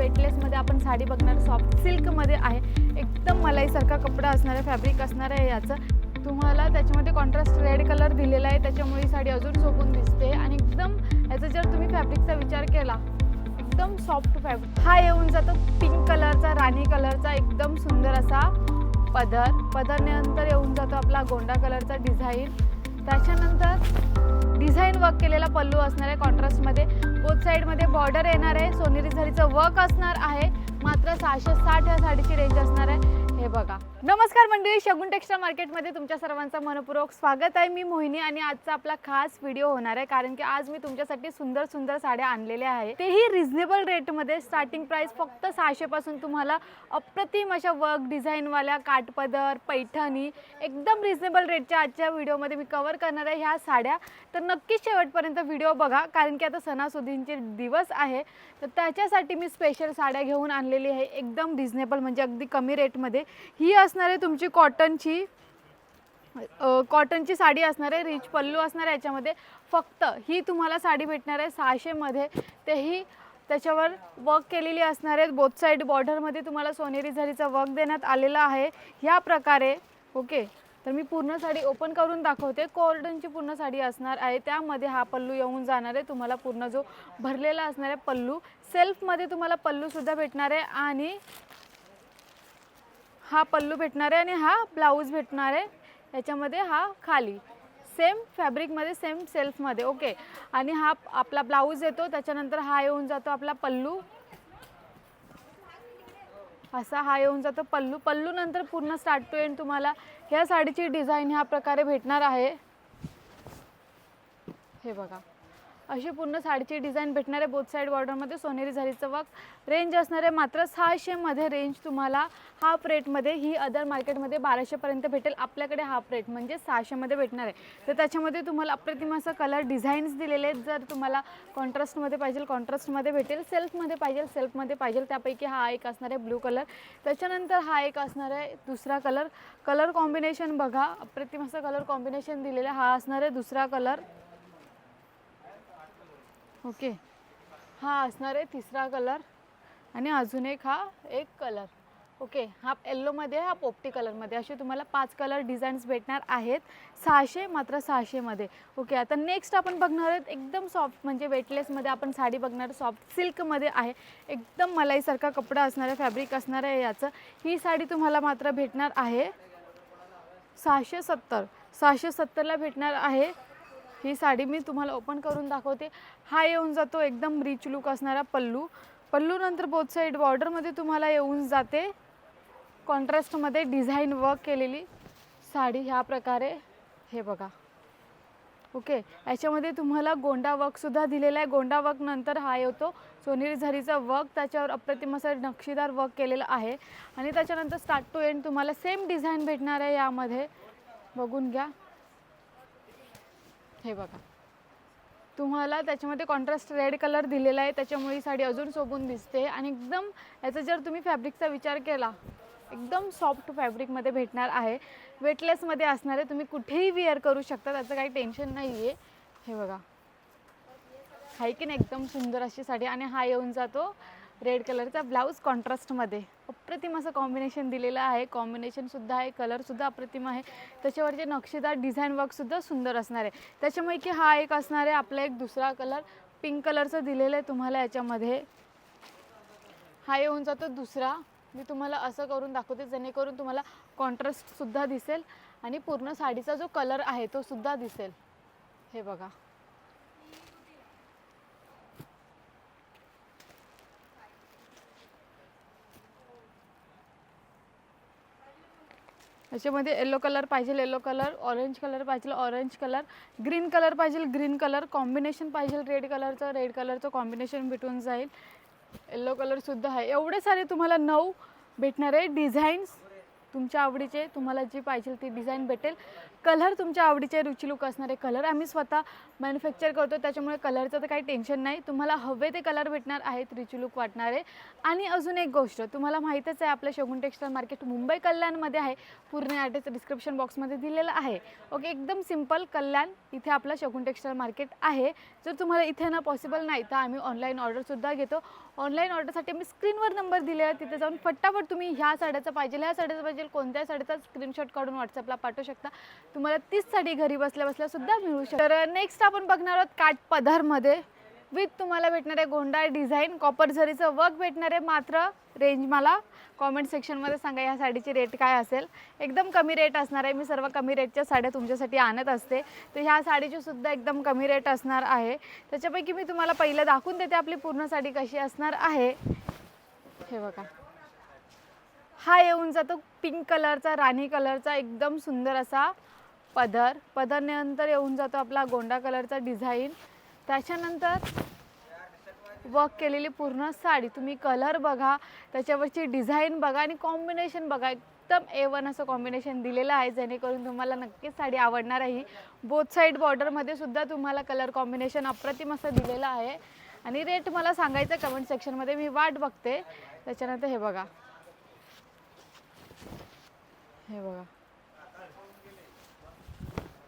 वेटलेसमध्ये आपण साडी बघणार सॉफ्ट सिल्कमध्ये आहे. एकदम मलाईसारखा कपडा असणार आहे फॅब्रिक असणार आहे याचं. तुम्हाला त्याच्यामध्ये कॉन्ट्रास्ट रेड कलर दिलेला आहे त्याच्यामुळे ही साडी अजून झोपून दिसते. आणि एकदम याचा जर तुम्ही फॅब्रिकचा विचार केला एकदम सॉफ्ट फॅब्रिक हा येऊन जातो पिंक कलरचा राणी कलरचा एकदम सुंदर असा पदर. पदरनंतर येऊन जातो आपला गोंडा कलरचा डिझाईन त्याच्यानंतर डिझाईन वर्क केलेला पल्लू असणार आहे कॉन्ट्रास्टमध्ये बोथ साईडमध्ये बॉर्डर येणार आहे. सोनेरी झरीचं वर्क असणार आहे. मात्र सहाशे साठ या साडीची रेंज असणार आहे. हे बघा. नमस्कार मंडळी शगुन टेक्स्टाईल मार्केटमध्ये तुमच्या सर्वांचं मनपूर्वक स्वागत आहे. मी मोहिनी आणि आजचा आपला खास व्हिडिओ होणार आहे कारण की आज मी तुमच्यासाठी सुंदर सुंदर साड्या आणलेल्या आहे. तेही रिझनेबल रेटमध्ये स्टार्टिंग प्राइस फक्त सहाशे पासून तुम्हाला अप्रतिम अशा वर्क डिझाईनवाल्या काठपदर पैठणी एकदम रिझनेबल रेटच्या आजच्या व्हिडिओमध्ये मी कव्हर करणार आहे ह्या साड्या. तर नक्कीच शेवटपर्यंत व्हिडिओ बघा कारण की आता सणासुदींचे दिवस आहे. तर त्याच्यासाठी मी स्पेशल साड्या घेऊन आणलेली आहे. एकदम रिझनेबल म्हणजे अगदी कमी रेटमध्ये ही असणार आहे तुमची कॉटनची कॉटनची साडी असणार आहे रिच पल्लू असणार आहे याच्यामध्ये. फक्त ही तुम्हाला साडी भेटणार आहे सहाशेमध्ये तेही त्याच्यावर वर्क केलेली असणार आहेत. बोथ साईड बॉर्डरमध्ये तुम्हाला सोनेरी झरीचा वर्क देण्यात आलेला आहे. ह्या प्रकारे ओके तर मी पूर्ण साडी ओपन करून दाखवते. कॉर्डनची पूर्ण साडी असणार आहे. त्यामध्ये हा पल्लू येऊन जाणार आहे. तुम्हाला पूर्ण जो भरलेला असणार आहे पल्लू सेल्फमध्ये तुम्हाला पल्लूसुद्धा भेटणार आहे. आणि हा पल्लू भेटणार आहे आणि हा ब्लाऊज भेटणार आहे. याच्यामध्ये हा खाली. सेम फॅब्रिकमध्ये सेम सेल्फमध्ये. ओके. आणि हा आपला ब्लाऊज येतो. त्याच्यानंतर हा येऊन जातो आपला पल्लू. असा हा येऊन जातो पल्लू. पल्लू नंतर पूर्ण स्टार्ट टू एंड तुम्हाला ह्या साडीची डिझाईन ह्या प्रकारे भेटणार आहे. हे बघा. अशी पूर्ण साडीची डिझाईन भेटणार आहे बोथ साईड बॉर्डरमध्ये सोनेरी झालीचं वर्क रेंज असणार आहे मात्र सहाशेमध्ये रेंज तुम्हाला हाफ रेटमध्ये ही अदर मार्केटमध्ये बाराशेपर्यंत भेटेल. आपल्याकडे हाफ रेट म्हणजे सहाशेमध्ये भेटणार आहे. तर त्याच्यामध्ये तुम्हाला अप्रतिम असं कलर डिझाईन्स दिलेले आहेत. जर तुम्हाला कॉन्ट्रास्टमध्ये पाहिजे कॉन्ट्रास्टमध्ये भेटेल. सेल्फमध्ये पाहिजे सेल्फमध्ये पाहिजे. त्यापैकी हा एक असणार आहे ब्लू कलर त्याच्यानंतर हा एक असणार आहे दुसरा कलर कलर कॉम्बिनेशन बघा. अप्रतिम असं कलर कॉम्बिनेशन दिलेलं आहे. हा असणार आहे दुसरा कलर ओके. हा असणार आहे तिसरा कलर आणि अजून एक हा एक कलर. ओके हा येल्लोमध्ये हा पोपटी कलरमध्ये असे तुम्हाला पाच कलर डिझाईन्स भेटणार आहेत. सहाशे मात्र सहाशेमध्ये ओके आता नेक्स्ट आपण बघणार आहोत एकदम सॉफ्ट म्हणजे वेटलेसमध्ये आपण साडी बघणार सॉफ्ट सिल्कमध्ये आहे. एकदम मलाईसारखा कपडा असणार आहे फॅब्रिक असणार आहे याचं. ही साडी तुम्हाला मात्र भेटणार आहे सहाशे सत्तर. सहाशे सत्तरला भेटणार आहे. ही साडी मी तुम्हाला ओपन करून दाखवते. हा येऊन जातो एकदम रिच लुक असणारा पल्लू. पल्लू नंतर बोथ साईड बॉर्डरमध्ये तुम्हाला येऊन जाते. कॉन्ट्रास्टमध्ये डिझाईन वर्क केलेली साडी ह्या प्रकारे. हे बघा. ओके याच्यामध्ये तुम्हाला गोंडा वर्कसुद्धा दिलेला आहे. गोंडा वर्क नंतर हा येतो. सोनेरी झरीचा वर्क त्याच्यावर अप्रतिम असं नक्षीदार वर्क केलेलं आहे. आणि त्याच्यानंतर स्टार्ट टू एंड तुम्हाला सेम डिझाईन भेटणार आहे यामध्ये. बघून घ्या. हे बघा. तुम्हाला त्याच्यामध्ये कॉन्ट्रास्ट रेड कलर दिलेला आहे त्याच्यामुळे ही साडी अजून सोबून दिसते. आणि एकदम याचा जर तुम्ही फॅब्रिकचा विचार केला एकदम सॉफ्ट फॅब्रिकमध्ये भेटणार आहे. वेटलेसमध्ये असणार आहे. तुम्ही कुठेही विअर करू शकता त्याचं काही टेन्शन नाही आहे हे बघा. आहे की नाही? एकदम सुंदर अशी साडी. आणि हा येऊन जातो. रेड कलरचा ब्लाऊज कॉन्ट्रास्टमध्ये. अप्रतिम असं कॉम्बिनेशन दिलेलं आहे. कॉम्बिनेशनसुद्धा आहे कलरसुद्धा अप्रतिम आहे. त्याच्यावरचे नक्षीदार डिझाईन वर्कसुद्धा सुंदर असणार आहे. त्याच्यामुळे की हा एक असणार आहे आपला एक दुसरा कलर पिंक कलरचं दिलेलं आहे तुम्हाला याच्यामध्ये. हा येऊन जातो दुसरा. मी तुम्हाला असं करून दाखवते जेणेकरून तुम्हाला कॉन्ट्रास्टसुद्धा दिसेल आणि पूर्ण साडीचा जो कलर आहे तो सुद्धा दिसेल. हे बघा. याच्यामध्ये येलो कलर पाहिजे येलो कलर ऑरेंज कलर पाहिजे ऑरेंज कलर ग्रीन कलर पाहिजे ग्रीन कलर कॉम्बिनेशन पाहिजे रेड कलरचं रेड कलरचं कॉम्बिनेशन भेटून जाईल. येल्लो कलरसुद्धा आहे. एवढे सारे तुम्हाला नऊ भेटणार आहे. डिझाईन्स तुमच्या आवडीचे तुम्हाला जी पाहिजे ती डिझाईन भेटेल. कलर तुमच्या आवडीचे रुची लुक असणारे कलर आम्ही स्वतः मॅन्युफॅक्चर करतो. त्याच्यामुळे कलरचं तर काही टेन्शन नाही. तुम्हाला हवे ते कलर भेटणार आहेत रिची लुक वाटणारे. आणि अजून एक गोष्ट तुम्हाला माहीतच आहे आपलं शगुन टेक्स्टाईल मार्केट मुंबई कल्याणमध्ये आहे. पूर्ण ॲड्रेस डिस्क्रिप्शन बॉक्समध्ये दिलेला आहे. ओके एकदम सिंपल कल्याण इथे आपलं शगुन टेक्स्टाईल मार्केट आहे. जर तुम्हाला इथे ना पॉसिबल नाही तर आम्ही ऑनलाईन ऑर्डरसुद्धा घेतो. ऑनलाईन ऑर्डरसाठी मी स्क्रीनवर नंबर दिलेला आहे. तिथे जाऊन फटाफट तुम्ही ह्या साड्याचं पाहिजे ह्या साड्याचं पाहिजे कोणत्या साडीचा स्क्रीनशॉट काढून व्हॉट्सअपला पाठवू शकता. तुम्हाला तीच साडी घरी बसल्या बसल्या सुद्धा मिळू शकते. तर नेक्स्ट आपण बघणार आहोत काठ पदरमध्ये विथ तुम्हाला भेटणार आहे गोंडा डिझाईन कॉपर झरीचं वर्क भेटणार आहे मात्र रेंज मला. कॉमेंट सेक्शनमध्ये सांगा या साडीची रेट काय असेल. एकदम कमी रेट असणार आहे. मी सर्व कमी रेटच्या साड्या तुमच्यासाठी आणत असते. तर ह्या साडीची सुद्धा एकदम कमी रेट असणार आहे. त्याच्यापैकी मी तुम्हाला पहिलं दाखवून देते आपली पूर्ण साडी कशी असणार आहे. हे बघा. हा येऊन जातो पिंक कलरचा राणी कलरचा एकदम सुंदर असा पदर. पदरनंतर येऊन जातो आपला गोंडा कलरचा डिझाईन. त्याच्यानंतर वर्क केलेली पूर्ण साडी. तुम्ही कलर बघा त्याच्यावरची डिझाईन बघा आणि कॉम्बिनेशन बघा. एकदम ए वन असं कॉम्बिनेशन दिलेलं आहे जेणेकरून तुम्हाला नक्कीच साडी आवडणार आहे बोथ साईड बॉर्डरमध्ये सुद्धा तुम्हाला कलर कॉम्बिनेशन अप्रतिम असं दिलेलं आहे. आणि रेट मला सांगायचं कमेंट सेक्शनमध्ये मी वाट बघते. त्याच्यानंतर हे बघा. हे बघा.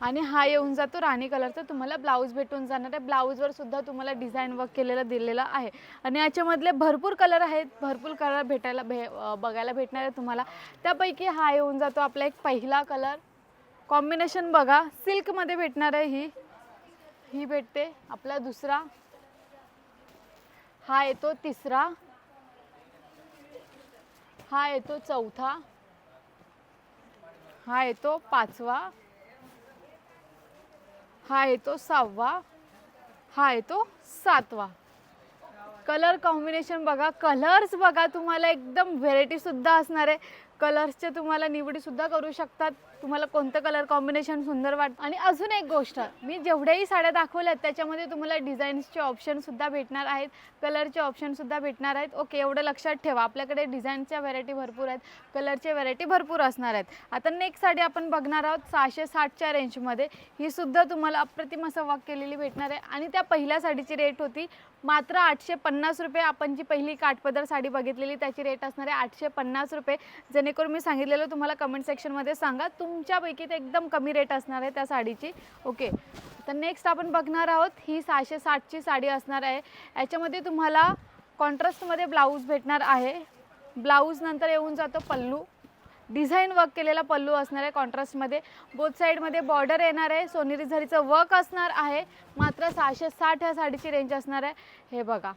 आणि हा येऊन जातो राणी कलरचा तुम्हाला ब्लाऊज भेटून जाणार आहे. ब्लाऊजवर सुद्धा तुम्हाला डिझाईन वर्क केलेलं दिलेलं आहे. आणि याच्यामधले भरपूर कलर आहेत. भरपूर कलर भेटायला भे बघायला भेटणार आहे तुम्हाला. त्यापैकी हा येऊन जातो आपला एक पहिला कलर कॉम्बिनेशन बघा. सिल्कमध्ये भेटणार आहे ही. ही भेटते. आपला दुसरा. हा येतो तिसरा. हा येतो चौथा. हा येतो पाचवा. हा येतो सहावा. हा येतो सातवा. कलर कॉम्बिनेशन बघा. कलर्स बघा तुम्हाला एकदम व्हेरायटी सुद्धा असणार आहे. कलर्सचे तुम्हाला निवडीसुद्धा करू शकतात. तुम्हाला कोणतं कलर कॉम्बिनेशन सुंदर वाटतं आणि अजून एक गोष्ट मी जेवढ्याही साड्या दाखवल्यात त्याच्यामध्ये तुम्हाला डिझाईन्सचे ऑप्शनसुद्धा भेटणार आहेत. कलरचे ऑप्शनसुद्धा भेटणार आहेत. ओके एवढं लक्षात ठेवा. आपल्याकडे डिझाईनच्या व्हरायटी भरपूर आहेत. कलरचे व्हरायटी भरपूर असणार आहेत. आता नेक्स्ट साडी आपण बघणार आहोत सहाशे साठच्या रेंजमध्ये ही सुद्धा तुम्हाला अप्रतिम असं वाक केलेली भेटणार आहे. आणि त्या पहिल्या साडीची रेट होती मात्र आठशे पन्नास रुपये आपण जी पहिली काठपदर साडी बघितलेली त्याची रेट असणार आहे आठशे पन्नास रुपये. जेणेकरून मी सांगितलेलं तुम्हाला कमेंट सेक्शनमध्ये सांगा. तुमच्यापैकी ते एकदम कमी रेट असणार आहे त्या साडीची. ओके तर नेक्स्ट आपण बघणार आहोत ही सहाशे साठची साडी असणार आहे. याच्यामध्ये तुम्हाला कॉन्ट्रास्टमध्ये ब्लाऊज भेटणार आहे. ब्लाऊज नंतर येऊन जातो पल्लू. डिझाईन वर्क केलेला पल्लू असणार आहे कॉन्ट्रास्टमध्ये बोथ साईडमध्ये बॉर्डर येणार आहे. सोनेरी झरीचं वर्क असणार आहे. मात्र सहाशे साठ ह्या साडीची रेंज असणार आहे. हे बघा.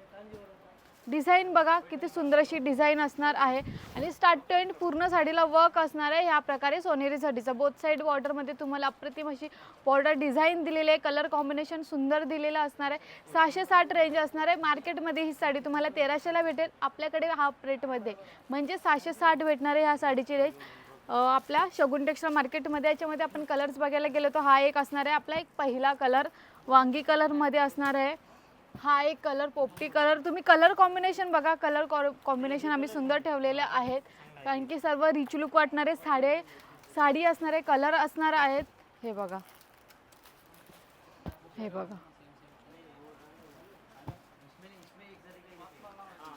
डिझाईन बघा किती सुंदर अशी डिझाईन असणार आहे. आणि स्टार्ट टू एंड पूर्ण साडीला वर्क असणार आहे ह्या प्रकारे सोनेरी साडीचं बोथ साईड बॉर्डरमध्ये तुम्हाला अप्रतिम अशी बॉर्डर डिझाईन दिलेली आहे कलर कॉम्बिनेशन सुंदर दिलेलं असणार आहे. सहाशे साठ रेंज असणार आहे. मार्केटमध्ये ही साडी तुम्हाला तेराशेला भेटेल. आपल्याकडे हाफ रेटमध्ये म्हणजे सहाशे साठ भेटणार आहे ह्या साडीची रेंज आपल्या शगुन टेक्स्टाईल मार्केटमध्ये याच्यामध्ये आपण कलर्स बघायला गेलो तर हा एक असणार आहे. आपला एक पहिला कलर वांगी कलरमध्ये असणार आहे. हा एक कलर पोपटी कलर तुम्ही कलर कॉम्बिनेशन बघा. कलर कॉम्बिनेशन आम्ही सुंदर ठेवलेले आहेत. कारण की सर्व रिच लुक वाटणारे साडे साडी असणारे कलर असणार आहेत. हे बघा. हे बघा.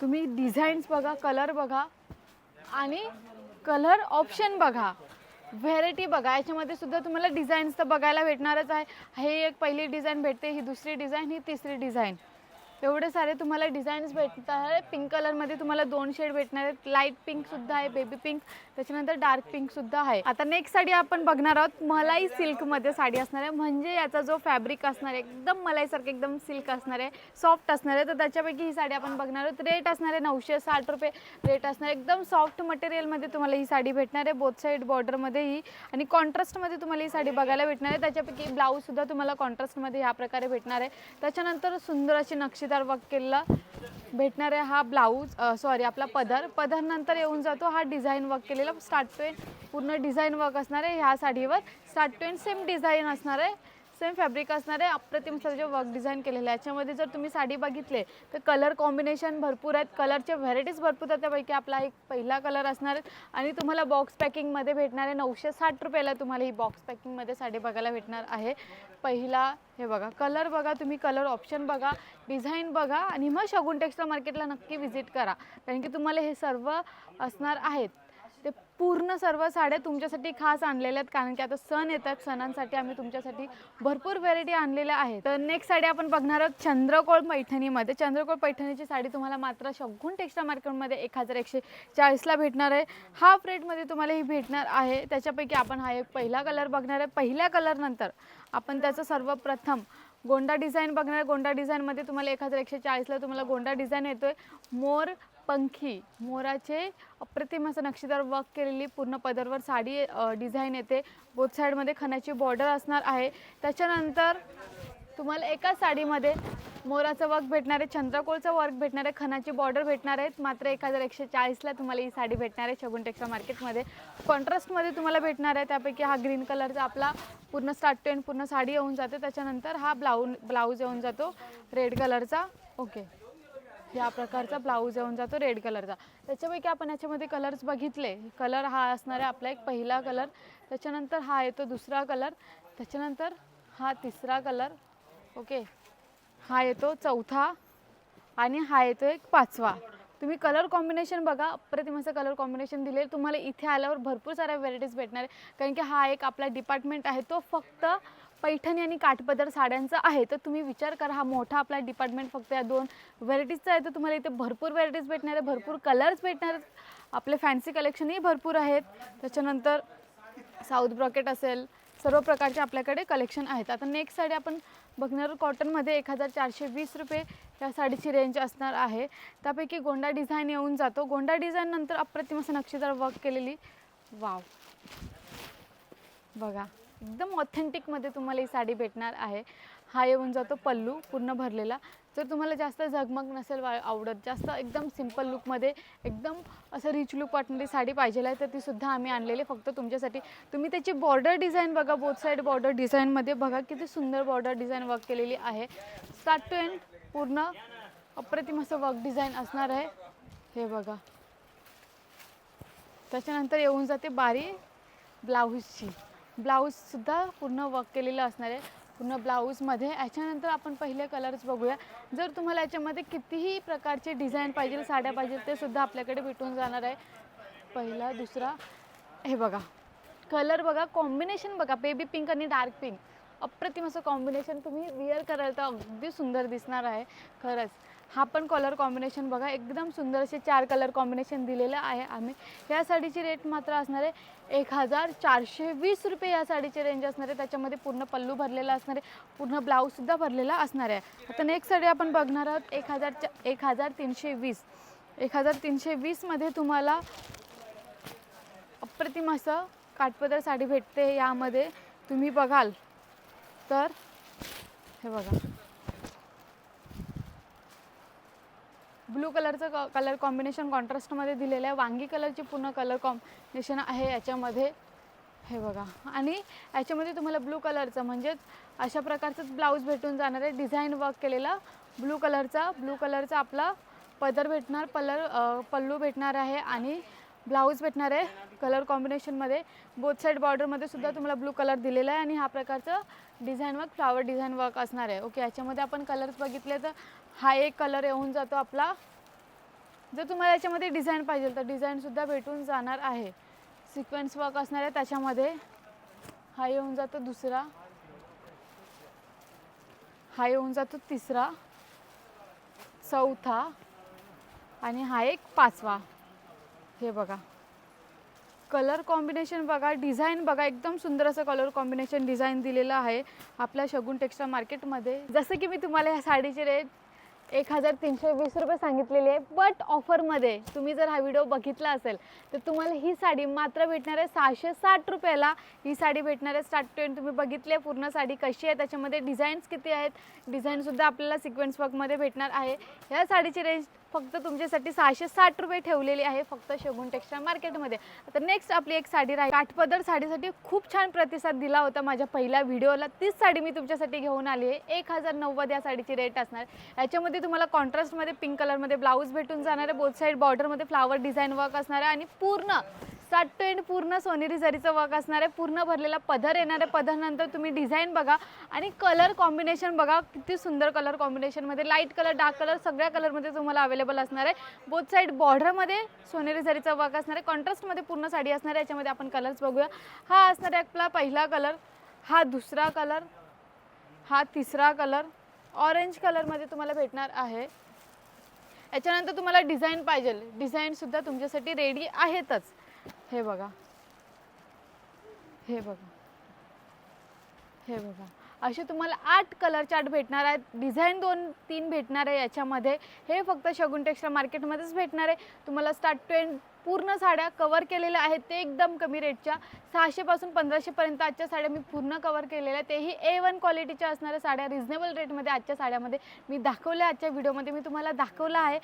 तुम्ही डिझाईन्स बघा कलर बघा. आणि कलर ऑप्शन बघा. व्हेरायटी बघा. याच्यामध्ये सुद्धा तुम्हाला डिझाईन्स तर बघायला भेटणारच आहे. हे एक पहिली डिझाईन भेटते ही दुसरी डिझाईन ही तिसरी डिझाईन एवढे सारे तुम्हाला डिझाईन्स भेटतात आहे पिंक कलरमध्ये तुम्हाला दोन शेड भेटणार आहेत. लाइट पिंक सुद्धा आहे बेबी पिंक त्याच्यानंतर डार्क पिंक सुद्धा आहे. आता नेक्स्ट साडी आपण बघणार आहोत. मलाई सिल्कमध्ये साडी असणार आहे. म्हणजे याचा जो फॅब्रिक असणार आहे एकदम मलाईसारखं एकदम सिल्क असणार आहे. सॉफ्ट असणार आहे. तर त्याच्यापैकी ही साडी आपण बघणार आहोत. रेट असणार आहे नऊशे साठ रुपये. रेट असणार आहे. एकदम सॉफ्ट मटेरियलमध्ये तुम्हाला ही साडी भेटणार आहे. बोथ साईड बॉर्डरमध्ये ही. आणि कॉन्ट्रास्टमध्ये तुम्हाला ही साडी बघायला भेटणार आहे. त्याच्यापैकी ब्लाऊजसुद्धा तुम्हाला कॉन्ट्रास्टमध्ये ह्या प्रकारे भेटणार आहे. त्याच्यानंतर सुंदर अशी नक्षीदार वर्क केलेला भेटणार आहे हा ब्लाऊज सॉरी आपला पदर. पदर नंतर येऊन जातो हा डिझाईन वर्क केलेला स्टार्ट टू एंड पूर्ण डिझाईन वर्क असणार आहे ह्या साडीवर. Start to end same design असणार आहे सेम फॅब्रिक असणार आहे. अप्रतिम जे वर्क डिझाईन केलेलं आहे. याच्यामध्ये जर तुम्ही साडी बघितले तर कलर कॉम्बिनेशन भरपूर आहेत. कलरचे व्हरायटीज भरपूर आहेत. त्यापैकी आपला एक पहिला कलर असणार आहे. आणि तुम्हाला बॉक्स पॅकिंगमध्ये भेटणार आहे नऊशे साठ रुपयाला तुम्हाला ही बॉक्स पॅकिंगमध्ये साडी बघायला भेटणार आहे. पहिला हे बघा कलर बघा तुम्ही कलर ऑप्शन बघा डिझाईन बघा आणि मग शगुन टेक्स्टाईल मार्केटला नक्की व्हिजिट करा. कारण की तुम्हाला हे सर्व असणार आहेत. ते पूर्ण सर्व साड्या तुमच्यासाठी खास आणलेल्या आहेत कारण की आता सण येतात सणांसाठी आम्ही तुमच्यासाठी भरपूर व्हेरायटी आणलेल्या आहेत. तर नेक्स्ट साडी आपण बघणार आहोत चंद्रकोळ पैठणीमध्ये. चंद्रकोळ पैठणीची साडी तुम्हाला मात्र शगुन टेक्स्टाईल मार्केटमध्ये एक हजार एकशे चाळीसला भेटणार आहे. हाफ रेटमध्ये तुम्हाला ही भेटणार आहे. त्याच्यापैकी आपण हा एक पहिला कलर बघणार आहे. पहिल्या कलरनंतर आपण त्याचं सर्वप्रथम गोंडा डिझाईन बघणार. गोंडा डिझाईनमध्ये तुम्हाला एक हजार एकशे चाळीसला तुम्हाला गोंडा डिझाईन येतोय. मोर पंखी मोराचे अप्रतिम असं नक्षीदार वर्क केलेली पूर्ण पदरवर साडी डिझाईन येते. बोथ साईडमध्ये खणाची बॉर्डर असणार आहे. त्याच्यानंतर तुम्हाला एकाच साडीमध्ये मोराचं वर्क भेटणार आहे चंद्रकोळचं वर्क भेटणार आहे खणाची बॉर्डर भेटणार आहेत. मात्र एक हजार एकशे चाळीसला तुम्हाला ही साडी भेटणार आहे शगुन टेक्सा मार्केटमध्ये कॉन्ट्रास्टमध्ये तुम्हाला भेटणार आहे. त्यापैकी हा ग्रीन कलरचा आपला पूर्ण स्टार्ट टू एंड पूर्ण साडी येऊन जाते. त्याच्यानंतर हा ब्लाऊ ब्लाऊज येऊन जातो. रेड कलरचा ओके या प्रकारचा ब्लाऊज येऊन जातो रेड कलरचा त्याच्यापैकी आपण याच्यामध्ये कलर्स बघितले. कलर हा असणार आहे आपला एक पहिला कलर त्याच्यानंतर हा येतो दुसरा कलर त्याच्यानंतर हा तिसरा कलर ओके हा येतो चौथा आणि हा येतो एक पाचवा. तुम्ही कलर कॉम्बिनेशन बघा. अप्रतिम असं कलर कॉम्बिनेशन दिले. तुम्हाला इथे आल्यावर भरपूर साऱ्या व्हेरायटीज भेटणार आहे. कारण की हा एक आपला डिपार्टमेंट आहे. तो फक्त पैठणी आणि काठपदर साड्यांचं आहे तर तुम्ही विचार करा. हा मोठा आपला डिपार्टमेंट फक्त या दोन व्हेरायटीजचा आहे तर तुम्हाला इथे भरपूर व्हेरायटीज भेटणार आहे भरपूर कलर्स भेटणार आहेत. आपले फॅन्सी कलेक्शनही भरपूर आहेत. त्याच्यानंतर साऊथ ब्रॉकेट असेल सर्व प्रकारचे आपल्याकडे कलेक्शन आहेत. आता नेक्स्ट साडी आपण बघणार कॉटनमध्ये एक हजार चारशे वीस रुपये या साडीची रेंज असणार आहे. त्यापैकी गोंडा डिझाईन येऊन जातो. गोंडा डिझाईन नंतर अप्रतिम असं नक्षीदार वर्क केलेली. वाव बघा. एकदम ऑथेंटिकमध्ये तुम्हाला ही साडी भेटणार आहे. हा येऊन जातो पल्लू पूर्ण भरलेला. जर तुम्हाला जास्त झगमग नसेल वा आवडत जास्त एकदम सिंपल लुकमध्ये एकदम असं रिच लुक वाटणारी साडी पाहिजे आहे तर तीसुद्धा आम्ही आणलेली फक्त तुमच्यासाठी तुम्ही त्याची बॉर्डर डिझाईन बघा बोथ साईड बॉर्डर डिझाईनमध्ये बघा किती सुंदर बॉर्डर डिझाईन वर्क केलेली आहे. स्टार्ट टू एंड पूर्ण अप्रतिम असं वर्क डिझाईन असणार आहे. हे बघा. त्याच्यानंतर येऊन जाते बारी ब्लाऊजची. ब्लाऊजसुद्धा पूर्ण वर्क केलेलं असणार आहे. पूर्ण ब्लाऊजमध्ये याच्यानंतर आपण पहिले कलर्स बघूया. जर तुम्हाला याच्यामध्ये कितीही प्रकारचे डिझाईन पाहिजे साड्या पाहिजे ते सुद्धा आपल्याकडे भेटून जाणार आहे. पहिला दुसरा. हे बघा. कलर बघा. कॉम्बिनेशन बघा. बेबी पिंक आणि डार्क पिंक अप्रतिम असं कॉम्बिनेशन तुम्ही विअर कराल तर अगदी सुंदर दिसणार आहे. खरंच. हा पण कलर कॉम्बिनेशन बघा एकदम सुंदर असे चार कलर कॉम्बिनेशन दिलेलं आहे आम्ही. या साडीची रेट मात्र असणार आहे एक हजार चारशे वीस रुपये या साडीची रेंज असणार आहे. त्याच्यामध्ये पूर्ण पल्लू भरलेला असणार आहे. पूर्ण ब्लाऊजसुद्धा भरलेला असणार आहे. आता नेक्स्ट साडी आपण बघणार आहोत एक हजार चा एक हजार तीनशे वीस एक हजार तीनशे वीसमध्ये तुम्हाला अप्रतिम असं काठपदर साडी भेटते यामध्ये. तुम्ही बघाल. तर हे बघा. ब्लू कलरचं क कलर कॉम्बिनेशन कॉन्ट्रास्टमध्ये दिलेलं आहे. वांगी कलरची पूर्ण कलर कॉम्बिनेशन आहे याच्यामध्ये. हे बघा. आणि याच्यामध्ये तुम्हाला ब्लू कलरचं म्हणजेच अशा प्रकारचंच ब्लाऊज भेटून जाणार आहे. डिझाईन वर्क केलेला ब्लू कलरचा. ब्लू कलरचा आपला पदर भेटणार पलर पल्लू भेटणार आहे आणि ब्लाऊज भेटणार आहे कलर कॉम्बिनेशनमध्ये. बोथ साईड बॉर्डरमध्ये सुद्धा तुम्हाला ब्लू कलर दिलेला आहे आणि हा प्रकारचं design work flower design work असणार आहे. ओके याच्यामध्ये आपण कलर्स बघितले तर हा एक कलर येऊन जातो आपला. जर तुम्हाला याच्यामध्ये डिझाईन पाहिजे तर डिझाईनसुद्धा भेटून जाणार आहे. सिक्वेन्स वर्क असणार आहे त्याच्यामध्ये. हा येऊन जातो दुसरा. हा येऊन जातो तिसरा. चौथा. आणि हा एक पाचवा. हे बघा. कलर कॉम्बिनेशन बघा डिझाईन बघा एकदम सुंदर असं कलर कॉम्बिनेशन डिझाईन दिलेलं आहे आपल्या शगुन टेक्स्टाईल मार्केटमध्ये जसं की मी तुम्हाला ह्या साडीची रेट एक हजार तीनशे वीस रुपये सांगितलेली आहे बट ऑफरमध्ये तुम्ही जर हा व्हिडिओ बघितला असेल तर तुम्हाला ही साडी मात्र भेटणार आहे सहाशे साठ रुपयाला. ही साडी भेटणार आहे स्टार्ट टू तुम्ही बघितली आहे पूर्ण साडी कशी आहे त्याच्यामध्ये डिझाईन्स किती आहेत डिझाईनसुद्धा आपल्याला सिक्वेन्स वर्कमध्ये भेटणार आहे. ह्या साडीची रेंज फक्त तुमच्यासाठी सहाशे साठ रुपये ठेवलेली आहे फक्त शगुन टेक्स्टाईल मार्केटमध्ये. आता नेक्स्ट आपली एक साडी राहील काठपदर साडीसाठी खूप छान प्रतिसाद दिला होता माझ्या पहिल्या व्हिडिओला. तीच साडी मी तुमच्यासाठी घेऊन आली आहे. एक हजार नव्वद या साडीची रेट असणार. याच्यामध्ये तुम्हाला कॉन्ट्रास्टमध्ये पिंक कलरमध्ये ब्लाऊज भेटून जाणार आहे. बोथ साईड बॉर्डरमध्ये फ्लावर डिझाईन वर्क असणार आहे आणि पूर्ण सात टू एंड पूर्ण सोनेरी जरीचं वर्क असणार आहे. पूर्ण भरलेला पदर येणार आहे. पदरनंतर तुम्ही डिझाईन बघा आणि कलर कॉम्बिनेशन बघा. किती सुंदर कलर कॉम्बिनेशनमध्ये लाइट कलर डार्क कलर सगळ्या कलरमध्ये तुम्हाला अवेलेबल असणार आहे. बोथ साईड बॉर्डरमध्ये सोनेरी जरीचा वर्क असणार आहे. कॉन्ट्रास्टमध्ये पूर्ण साडी असणार आहे. याच्यामध्ये आपण कलर्स बघूया. हा असणार आहे आपला पहिला कलर हा दुसरा कलर हा तिसरा कलर ऑरेंज कलरमध्ये तुम्हाला भेटणार आहे. याच्यानंतर तुम्हाला डिझाईन पाहिजे. डिझाईनसुद्धा तुमच्यासाठी रेडी आहेतच. हे बघा. हे बघा. हे बघा. असे तुम्हाला आठ कलर चार्ट भेटणार आहेत. डिझाईन दोन तीन भेटणार आहे याच्यामध्ये. हे फक्त शगुन टेक्स्टाईल मार्केटमध्येच भेटणार आहे. तुम्हाला स्टार्ट ट्वेंट पूर्ण साड्या कवर केलेल्या आहेत. ते एकदम कमी रेटच्या सहाशेपासून पंधराशेपर्यंत आजच्या साड्या मी पूर्ण कवर केलेल्या आहेत. तेही ए वन क्वालिटीच्या असणाऱ्या साड्या. रिझनेबल रेटमध्ये आजच्या साड्यामध्ये मी दाखवल्या. आजच्या व्हिडिओमध्ये मी तुम्हाला दाखवलं आहे.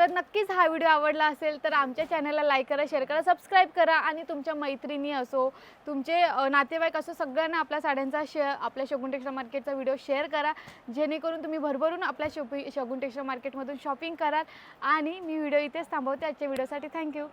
तर नक्कीच हा व्हिडिओ आवडला असेल तर आमच्या चॅनलला लाईक करा शेअर करा सबस्क्राईब करा आणि तुमच्या मैत्रिणी असो तुमचे नातेवाईक असो सगळ्यांना आपल्या साड्यांचा शेअर आपल्या शगुन टेक्स्टाईल मार्केटचा व्हिडिओ शेअर करा. जेणेकरून तुम्ही भरभरून आपल्या शॉपिंग शगुन टेक्स्टाईल मार्केटमधून शॉपिंग कराल. आणि मी व्हिडिओ इथेच थांबवते आजच्या व्हिडिओसाठी. थँक्यू.